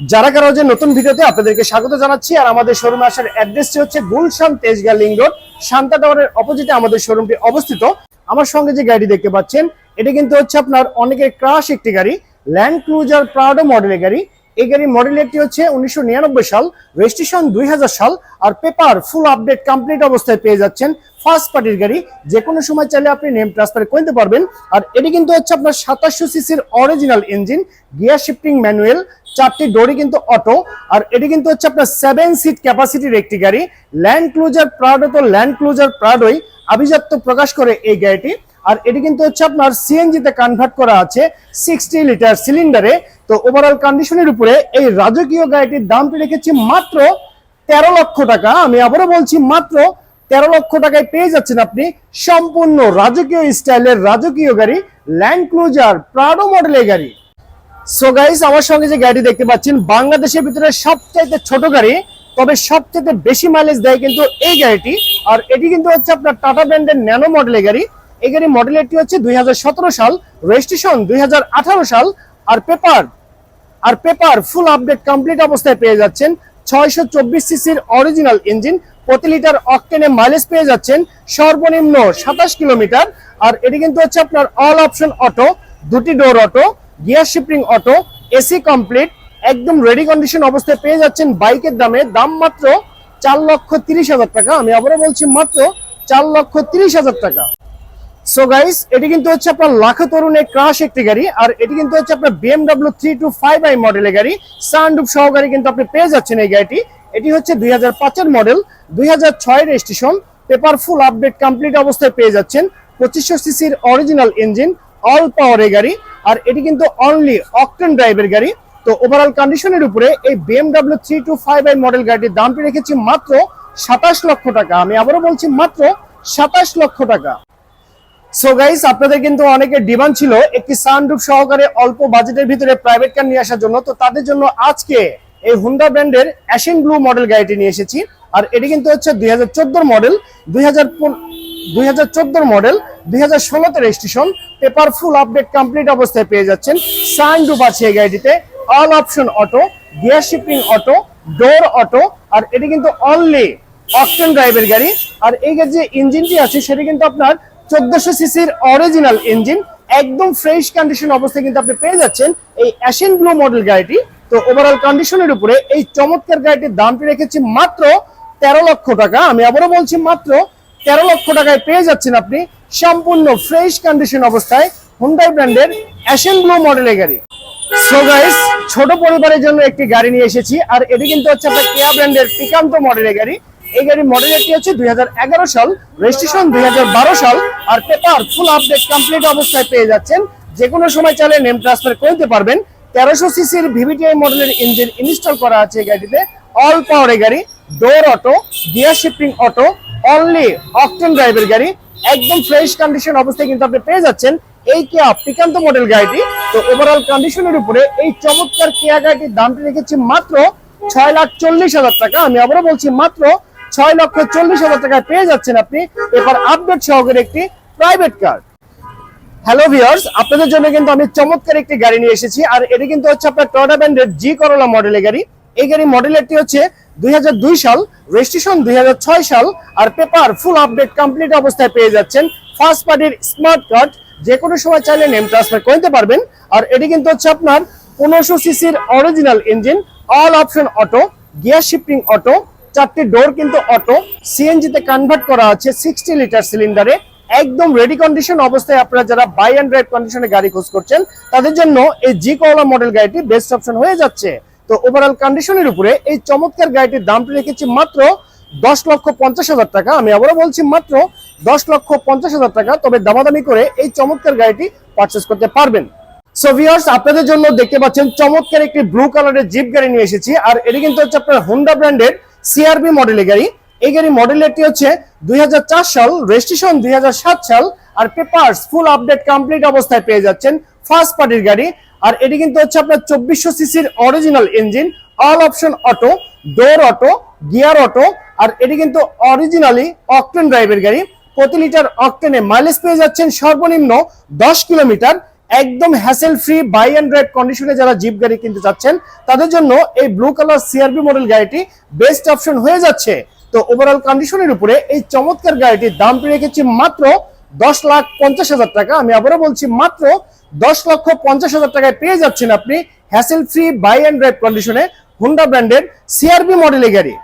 যারা কারও যে নতুন ভিডিওতে আপনাদেরকে স্বাগত জানাচ্ছি, আর আমাদের শোরুমে আসার অ্যাড্রেসটি হচ্ছে গুলশান তেজগা লিং রোড, শান্তা টাওয়ারের অপোজিটে আমাদের শোরুমটি অবস্থিত। আমার সঙ্গে যে গাড়ি দেখতে পাচ্ছেন, এটা কিন্তু হচ্ছে আপনার অনেকের ক্রাশ একটি গাড়ি ল্যান্ড ক্রুজার প্রাউডো মডেলের গাড়ি। এই গাড়ির মডেলেরটি হচ্ছে উনিশশো নিরানব্বই সাল রেজিস্ট্রেশন দুই হাজার সাল, আর পেপার ফুল আপডেট কমপ্লিট অবস্থায় পেয়ে যাচ্ছেন ফার্স্ট পার্টির গাড়ি। যে কোনো সময় চাইলে আপনি নেম ট্রান্সফার করতে পারবেন। আর এটি কিন্তু হচ্ছে আপনার সাতাশশো সিসির original engine gear shifting manual চারটি ডোরই কিন্তু অটো আর এটি কিন্তু হচ্ছে আপনার সেভেন সিট ক্যাপাসিটির একটি গাড়ি। ল্যান্ড ক্লুজার প্রাডো তো ল্যান্ড ক্লুজার প্রাডোই আভিজাত্য প্রকাশ করে এই গাড়িটি। আর এটি কিন্তু হচ্ছে আপনার সিএনজি তে কনভার্ট করা আছে সিক্সটি লিটার সিলিন্ডারে তো ওভারঅল কন্ডিশনের উপরে এই রাজকীয় গাড়িটির দামটি রেখেছি মাত্র তেরো লক্ষ টাকা। আমি আবারও বলছি মাত্র তেরো লক্ষ টাকায় পেয়ে যাচ্ছেন আপনি সম্পূর্ণ রাজকীয় স্টাইলের রাজকীয় গাড়ি ল্যান্ড ক্রুজার প্রাডো মডেলের গাড়ি। সো গাইস আমার সঙ্গে যে গাড়ি দেখতে পাচ্ছেন, বাংলাদেশের ভিতরে সবচাইতে ছোট গাড়ি, তবে সবচাইতে বেশি মাইলেজ দেয় কিন্তু এই গাড়িটি। আর এটি কিন্তু হচ্ছে আপনার টাটা ব্র্যান্ডের ন্যানো মডেলের গাড়ি। এই গাড়ি মডেলেরটি হচ্ছে দুই হাজার সতেরো সাল রেজিস্ট্রেশন দুই হাজার আঠারো সাল, আর পেপার আর পেপার ফুল আপডেট কমপ্লিট অবস্থায় পেয়ে যাচ্ছেন। ছয়শো চব্বিশ সিসির অরিজিনাল ইঞ্জিন প্রতি লিটার অকটেনে মাইলেজ পেয়ে যাচ্ছেন সর্বনিম্ন সাতাশ কিলোমিটার। আর এটি কিন্তু হচ্ছে আপনার অল অপশন অটো দুটি door auto gear shifting auto AC complete একদম রেডি কন্ডিশন অবস্থায় পেয়ে যাচ্ছেন বাইকের দামে। দাম মাত্র চার লক্ষ তিরিশ হাজার টাকা। আমি আবারও বলছি মাত্র চার লক্ষ তিরিশ হাজার টাকা। সো গাইস এটি কিন্তু হচ্ছে আপনার লাখো তরুণের ক্রাশ একটি গাড়ি, আর এটি কিন্তু হচ্ছে আপনার BMW three two five i মডেলের গাড়ি। সানরুফ সহকারী কিন্তু আপনি পেয়ে যাচ্ছেন এই গাড়িটি। এটি হচ্ছে দুই হাজার পাঁচের মডেল দুই হাজার ছয় registration paper full update complete অবস্থায় পেয়ে যাচ্ছেন। পঁচিশশো সিসির অরিজিনাল ইঞ্জিন অল পাওয়ারের গাড়ি। আর এটি কিন্তু অনলি অকটেন ড্রাইভের গাড়ি। তো ওভারঅল কন্ডিশনের উপরে এই BMW three two five i model গাড়িটির দামটি রেখেছি মাত্র সাতাশ লক্ষ টাকা। আমি আবারও বলছি মাত্র সাতাশ লক্ষ টাকা। সো গাইস আপনাদের কিন্তু অনেকের ডিমান্ড ছিল একটি সানরুফ সহকারে অল্প বাজেটের ভিতরে প্রাইভেট কার নিয়ে আসার জন্য। তো তাদের জন্য আজকে এই হুন্ডা ব্র্যান্ডের অ্যাশেন ব্লু মডেল গাড়িটি নিয়ে এসেছি। আর এটি কিন্তু হচ্ছে দুই মডেল দুই হাজার মডেল দুই হাজার ষোলোতে registration paper full update complete অবস্থায় পেয়ে যাচ্ছেন। সানরুফ আছে এই গাড়িটিতে। All option auto gear shifting auto door auto আর এটি কিন্তু অনলি অকটেন ড্রাইভের গাড়ি। আর এই যে ইঞ্জিনটি আছে, সেটি কিন্তু আপনার চোদ্দশো সিসির অরিজিনাল ইঞ্জিন একদম ফ্রেশ কন্ডিশন অবস্থায় কিন্তু আপনি পেয়ে যাচ্ছেন এই অ্যাশেন ব্লু মডেল গাড়িটি। তো ওভারঅল কন্ডিশনের উপরে এই চমৎকার গাড়িটির দামটি রেখেছি মাত্র তেরো লক্ষ টাকা। আমি আবারও বলছি মাত্র তেরো লক্ষ টাকায় পেয়ে যাচ্ছেন আপনি। সম্পূর্ণ ফ্রেশ কন্ডিশন অবস্থায় হুন্ডাই ব্র্যান্ডের অ্যাশেন ব্লু মডেলের গাড়ি। সো গাইস ছোট পরিবারের জন্য একটি গাড়ি নিয়ে এসেছি, আর এটি কিন্তু হচ্ছে আপনার কেয়া ব্র্যান্ডের পিকান্ত মডেলের গাড়ি। এই গাড়ির মডেলটি হচ্ছে দুই হাজার এগারো সাল রেজিস্ট্রেশন দুই হাজার বারো সাল, আর পেপার ফুল আপডেট কমপ্লিট অবস্থায় পেয়ে যাচ্ছেন। যে কোনো সময় চাইলে নেম ট্রান্সফার করতে পারবেন। তেরোশো সিসির ভিভিটিআই মডেলের ইঞ্জিন ইনস্টল করা আছে এই গাড়িতে অল পাওয়ারের গাড়ি door auto gear shifting auto only octane ড্রাইভের গাড়ি। একদম ফ্রেশ কন্ডিশন অবস্থায় কিন্তু আপনি পেয়ে যাচ্ছেন এই কেয়া পিকান্ত মডেল গাড়িটি। তো ওভারঅল কন্ডিশনের উপরে এই চমৎকার কেয়া গাড়িটির দামটি রেখেছি মাত্র ছয় লাখ চল্লিশ হাজার টাকা। আমি আবারও বলছি মাত্র ছয় লক্ষ চল্লিশ হাজার টাকায় পেয়ে যাচ্ছেন আপনি। এবার আপডেট সহকারে একটি প্রাইভেট কার হ্যালো ভিউয়ার্স আপনাদের জন্য কিন্তু আমি চমৎকার একটি গাড়ি নিয়ে এসেছি। আর এটি কিন্তু হচ্ছে আপনার টয়োটা ব্র্যান্ডের জি করোলা মডেলের গাড়ি। এই গাড়ি মডেলেরটি হচ্ছে দুই হাজার দুই সাল রেজিস্ট্রেশন দুই হাজার ছয় সাল, আর পেপার ফুল আপডেট কমপ্লিট অবস্থায় পেয়ে যাচ্ছেন ফার্স্ট পার্টির স্মার্ট কার্ড যে কোনো সময় চাইলে নেম ট্রান্সফার করতে পারবেন। আর এটি কিন্তু হচ্ছে আপনার পনেরোশো সিসির original engine all option auto gear shifting auto চারটি ডোর কিন্তু অটো সিএনজি তে কনভার্ট করা আছে সিক্সটি লিটার সিলিন্ডারে একদম রেডি কন্ডিশন অবস্থায় আপনারা যারা বাই অ্যান্ড ড্রাইভ কন্ডিশনে গাড়ি খোঁজ করছেন, তাদের জন্য এই জি কওলা মডেল গাড়িটি বেস্ট অপশন হয়ে যাচ্ছে। তো ওভারঅল কন্ডিশনের উপরে এই চমৎকার গাড়িটির দামটি রেখেছি মাত্র দশ লক্ষ পঞ্চাশ হাজার টাকা। আমি আবারও বলছি মাত্র দশ লক্ষ পঞ্চাশ হাজার টাকা, তবে দামাদামি করে এই চমৎকার গাড়িটি পারচেস করতে পারবেন। আপনাদের জন্য দেখতে পাচ্ছেন চমৎকার একটি ব্লু কালারের জিপ গাড়ি নিয়ে এসেছি, আর এটি কিন্তু হচ্ছে আপনার হোন্ডা ব্র্যান্ডের সিআরবি মডেলের গাড়ি। এই গাড়ি মডেলেরটি হচ্ছে দুই হাজার চার সাল রেজিস্ট্রেশন দুই হাজার সাত সাল, আর পেপারস ফুল আপডেট কমপ্লিট অবস্থায় পেয়ে যাচ্ছেন ফার্স্ট পার্টির গাড়ি। আর এটি কিন্তু হচ্ছে আপনার চব্বিশশো সিসির original engine all option auto door auto gear auto আর এটি কিন্তু অরিজিনালি অকটেন ড্রাইভের গাড়ি। প্রতি লিটার অকটেনে মাইলেজ পেয়ে যাচ্ছেন সর্বনিম্ন দশ কিলোমিটার। একদম hassle free buy and drive কন্ডিশনে যারা জিপ গাড়ি কিনতে চাচ্ছেন, তাদের জন্য এই ব্লু কালার সিআরবি মডেল গাড়িটি বেস্ট অপশন হয়ে যাচ্ছে। তো ওভারঅল কন্ডিশনের উপরে এই চমৎকার গাড়িটির দাম পেয়ে রেখেছি মাত্র দশ লাখ পঞ্চাশ হাজার টাকা। আমি আবারও বলছি মাত্র দশ লক্ষ পঞ্চাশ হাজার টাকায় পেয়ে যাচ্ছেন আপনি hassle free buy and drive কন্ডিশনে হুন্ডা ব্র্যান্ডের সিআরবি মডেলের গাড়ি।